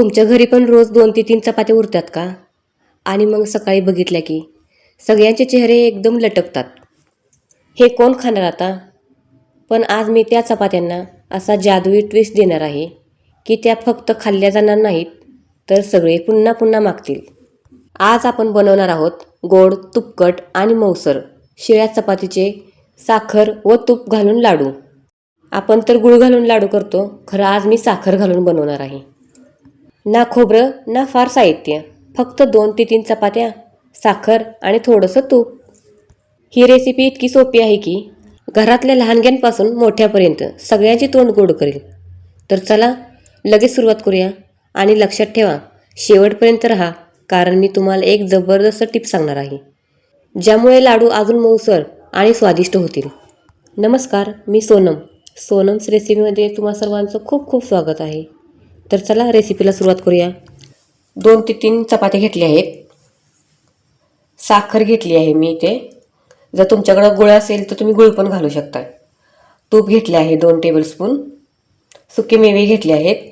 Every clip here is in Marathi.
तुमच्या घरी पण रोज दोन ते तीन चपात्या उरतात का? आणि मग सकाळी बघितल्या की सगळ्यांचे चेहरे एकदम लटकतात. हे कोण खाणार आता? पण आज मी त्या चपात्यांना असा जादुई ट्विस्ट देणार आहे की त्या फक्त खाल्ल्या जाणार नाहीत तर सगळे पुन्हा पुन्हा मागतील. आज आपण बनवणार आहोत गोड तुपकट आणि मौसर शिळ्या चपातीचे साखर व तूप घालून लाडू. आपण तर गुळ घालून लाडू करतो खरं आज मी साखर घालून बनवणार आहे. ना खोबरं ना फार साहित्य फक्त दोन ते तीन चपात्या साखर आणि थोडंसं तूप. ही रेसिपी इतकी सोपी आहे की घरातल्या लहानग्यांपासून मोठ्यापर्यंत सगळ्यांची तोंड गोड करेल. तर चला लगेच सुरुवात करूया आणि लक्षात ठेवा शेवटपर्यंत राहा कारण मी तुम्हाला एक जबरदस्त टिप सांगणार आहे. ज्यामुळे लाडू अजून मऊसर आणि स्वादिष्ट होतील. नमस्कार मी सोनम. सोनम्स रेसिपीमध्ये तुम्हा सर्वांचं खूप खूप स्वागत आहे. तर चला रेसिपीला सुरुवात करूया. दोन ते तीन चपात्या घेतल्या आहेत. साखर घेतली आहे मी इथे. जर तुमच्याकडं गुळ असेल तर तुम्ही गुळ पण घालू शकता. तूप घेतले आहे दोन टेबलस्पून सुके मेवे घेतले आहेत.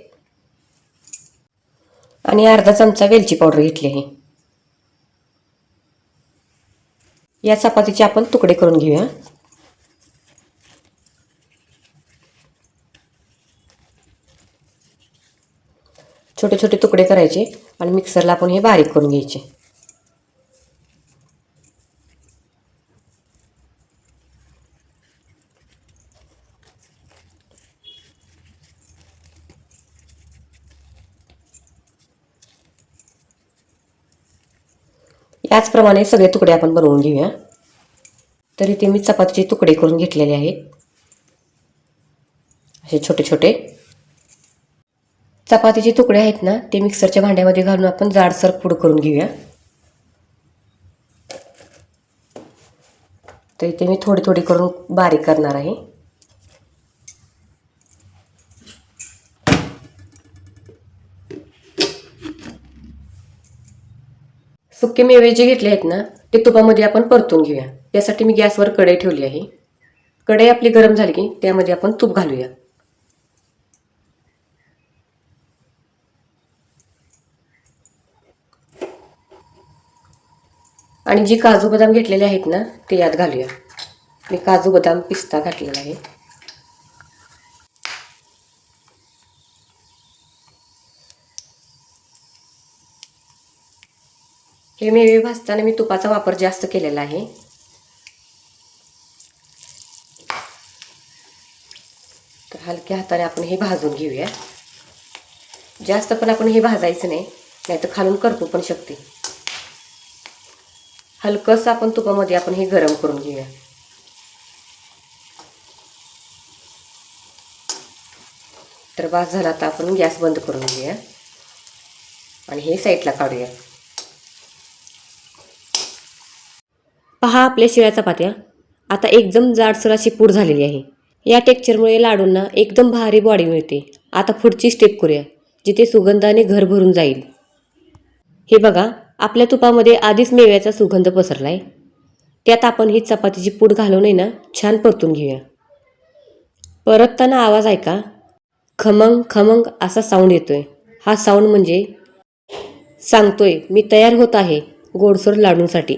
आणि अर्धा चमचा वेलची पावडर घेतली आहे. या चपातीचे आपण तुकडे करून घेऊया. छोटे छोटे तुकडे करायचे आणि मिक्सरला आपण हे बारीक करून घ्यायचे. याचप्रमाणे सगळे तुकडे आपण बनवून घेऊया. तर इथे मी चपातीचे तुकडे करून घेतलेले आहेत. असे छोटे छोटे चपातीचे तुकडे आहेत ना ते मिक्सरच्या भांड्यामध्ये घालून आपण जाडसर पूड करून घेऊया. तर इथे मी थोडी थोडी करून बारीक करणार आहे. सुके मेवे जे घेतले आहेत ना ते तुपामध्ये आपण परतून घेऊया. त्यासाठी मी गॅसवर कढई ठेवली आहे. कढई आपली गरम झाली की त्यामध्ये आपण तूप घालूया. आणि जी काजू बदाम घेतलेले आहेत ना ते यात घालूया. मी काजू बदाम पिस्ता घातलेला आहे. हे मेवे भाजताना मी तुपाचा वापर जास्त केलेला आहे. तर हलक्या हाताने आपण हे भाजून घेऊया. जास्त पण आपण हे भाजायचं नाही नाहीतर खालून करपू पण शकते. हलकंसं आपण तुपामध्ये आपण हे गरम करून घेऊया. तर बास झाला तर आपण गॅस बंद करून घेऊया. आणि हे साईडला काढूया. पहा आपल्या शिळ्या चपात्या आता एकदम जाडसर अशी पूड झालेली आहे. या टेक्चरमुळे लाडूंना एकदम भारी बॉडी मिळते. आता पुढची स्टेप करूया जिथे सुगंधाने घर भरून जाईल. हे बघा आपल्या तुपामध्ये आधीच मेव्याचा सुगंध पसरला आहे त्यात आपण ही चपातीची पूड घालून आहे ना छान परतून घेऊया. परतताना आवाज ऐका. खमंग खमंग असा साऊंड येतोय. हा साऊंड म्हणजे सांगतोय मी तयार होत आहे गोडसोर लाडूंसाठी.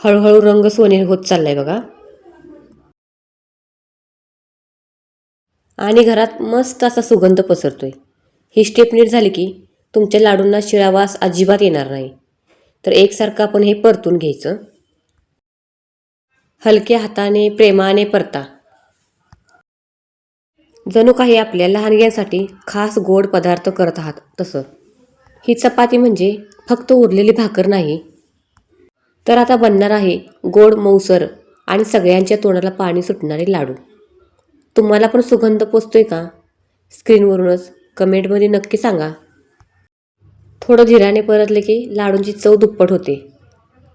हळूहळू रंग सोनेरी होत चाललाय बघा. आणि घरात मस्त असा सुगंध पसरतोय. ही स्टेप नीट झाली की तुमच्या लाडूंना शिळावास अजिबात येणार नाही. तर एकसारखं आपण हे परतून घ्यायचं. हलक्या हाताने प्रेमाने परता. जणू काही आपल्या लहानग्यांसाठी खास गोड पदार्थ करत आहात तसं. ही चपाती म्हणजे फक्त उरलेली भाकर नाही. तर आता बनणार आहे गोड मऊसर आणि सगळ्यांच्या तोंडाला पाणी सुटणारे लाडू. तुम्हाला पण सुगंध पोचतोय का? स्क्रीनवरूनच कमेंटमध्ये नक्की सांगा. थोडं धीराने परतले की लाडूंची चव दुप्पट होते.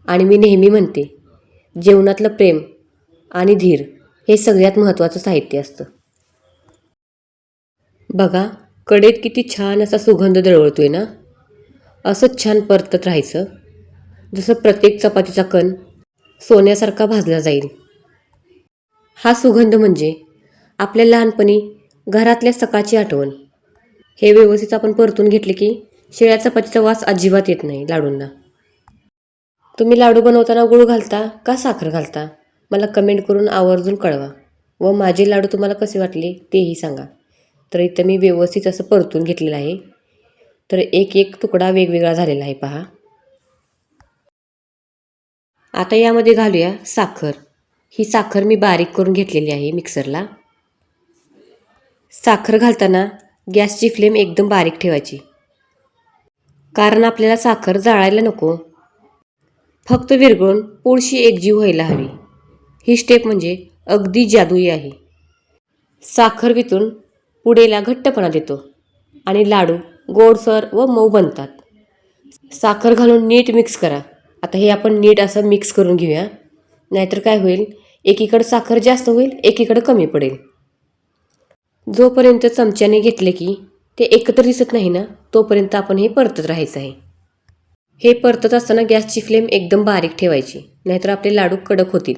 आणि मी नेहमी म्हणते जेवणातलं प्रेम आणि धीर हे सगळ्यात महत्त्वाचं साहित्य असतं. बघा कडेत किती छान असा सुगंध दळवळतोय ना? असंच छान परतत राहायचं. जसं प्रत्येक चपातीचा कण सोन्यासारखा भाजला जाईल. हा सुगंध म्हणजे आपल्या लहानपणी घरातल्या सकाळची आठवण. हे व्यवस्थित आपण परतून घेतले की शिळ्या चपातीचा वास अजिबात येत नाही लाडूंना. तुम्ही लाडू बनवताना गुळ घालता का साखर घालता? मला कमेंट करून आवर्जून कळवा. व माझे लाडू तुम्हाला कसे वाटले तेही सांगा. तर इथं मी व्यवस्थित असं परतून घेतलेलं आहे. तर एक एक तुकडा वेगवेगळा झालेला आहे पहा. आता यामध्ये घालूया साखर. ही साखर मी बारीक करून घेतलेली आहे मिक्सरला. साखर घालताना गॅसची फ्लेम एकदम बारीक ठेवायची. कारण आपल्याला साखर जाळायला नको. फक्त विरघळून पोळशी एकजीव व्हायला हवी. ही स्टेप म्हणजे अगदी जादुई आहे. साखर वितून पुडेला घट्टपणा देतो आणि लाडू गोडसर व मऊ बनतात. साखर घालून नीट मिक्स करा. आता हे आपण नीट असं मिक्स करून घेऊया. नाहीतर काय होईल? एकीकडं साखर जास्त होईल एकीकडं कमी पडेल. जोपर्यंत चमच्याने घेतले की ते एकत्र दिसत नाही ना तोपर्यंत आपण हे परतत राहायचं आहे. हे परतत असताना गॅसची फ्लेम एकदम बारीक ठेवायची नाहीतर आपले लाडू कडक होतील.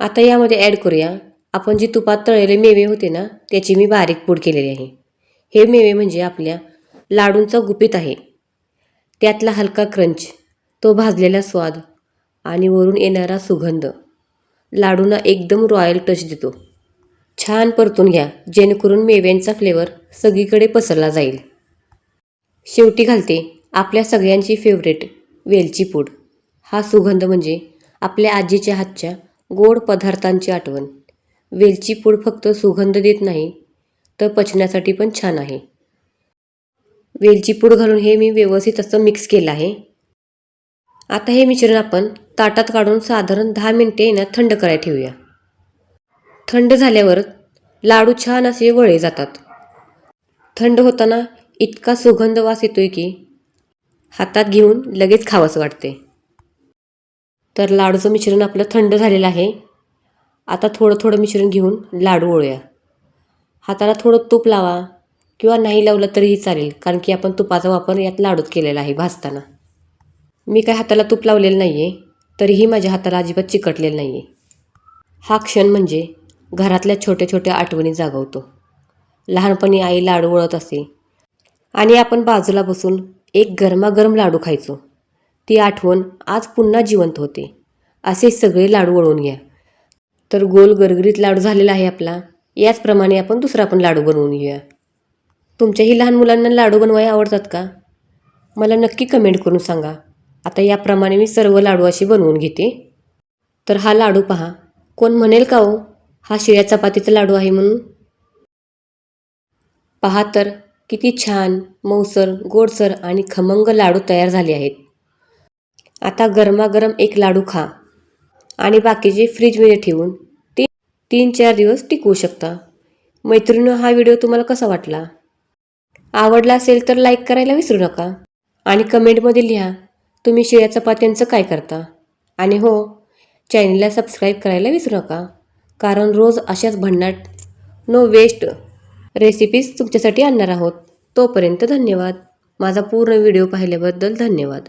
आता यामध्ये ॲड करूया. आपण जे तुपात तळलेले मेवे होते ना त्याची मी बारीक पूड केलेली आहे. हे मेवे म्हणजे आपल्या लाडूंचा गुपित आहे. त्यातला हलका क्रंच तो भाजलेला स्वाद आणि वरून येणारा सुगंध लाडूंना एकदम रॉयल टच देतो. छान परतून घ्या जेणेकरून मेव्यांचा फ्लेवर सगळीकडे पसरला जाईल. शेवटी घालते आपल्या सगळ्यांची फेवरेट वेलची पूड. हा सुगंध म्हणजे आपल्या आजीच्या हातच्या गोड पदार्थांची आठवण. वेलची पूड फक्त सुगंध देत नाही तर पचण्यासाठी पण छान आहे. वेलची पूड घालून हे मी व्यवस्थित असं मिक्स केलं आहे. आता हे मिश्रण आपण ताटात काढून साधारण दहा मिनटे येणं थंड करायला ठेवूया. थंड झाल्यावर लाडू छान असे वळे जातात. थंड होताना इतका सुगंध वास येतोय की हातात घेऊन लगेच खावंसं वाटते. तर लाडूचं मिश्रण आपलं थंड झालेलं आहे. आता थोडं थोडं मिश्रण घेऊन लाडू ओळूया. हाताला थोडं तूप लावा किंवा नाही लावलं तरीही चालेल कारण की आपण तुपाचा वापर यात लाडूत केलेला आहे भाजताना. मी काय हाताला तूप लावलेलं नाही आहे तरीही माझ्या हाताला अजिबात चिकटलेलं नाही आहे हा क्षण म्हणजे घरातल्या छोट्या छोट्या आठवणी जागवतो. लहानपणी आई लाडू वळत असे. आणि आपण बाजूला बसून एक गरमागरम लाडू खायचो. ती आठवण आज पुन्हा जिवंत होते. असे सगळे लाडू वळून घ्या. तर गोल गरगरीत लाडू झालेला आहे आपला. याचप्रमाणे आपण दुसरा पण लाडू बनवून घेऊया. तुमच्याही लहान मुलांना लाडू बनवायला आवडतात का? मला नक्की कमेंट करून सांगा. आता याप्रमाणे मी सर्व लाडू असे बनवून घेते. तर हा लाडू पहा. कोण म्हणेल का हो? हा शिळ्या चपातीचा लाडू आहे म्हणून. पहा तर किती छान मऊसर गोडसर आणि खमंग लाडू तयार झाले आहेत. आता गरमागरम एक लाडू खा आणि बाकीचे फ्रीजमध्ये ठेवून तीन तीन चार दिवस टिकवू शकता. मैत्रिणी हा व्हिडिओ तुम्हाला कसा वाटला? आवडला असेल तर लाईक करायला विसरू नका आणि कमेंटमध्ये लिहा तुम्ही शिळ्या चपात्यांचं काय करता? आणि हो चॅनलला सबस्क्राईब करायला विसरू नका कारण रोज अशाच भन्नाट नो वेस्ट रेसिपीज तुमच्यासाठी आणणार आहोत. तोपर्यंत धन्यवाद. माझा पूर्ण व्हिडिओ पाहिल्याबद्दल धन्यवाद.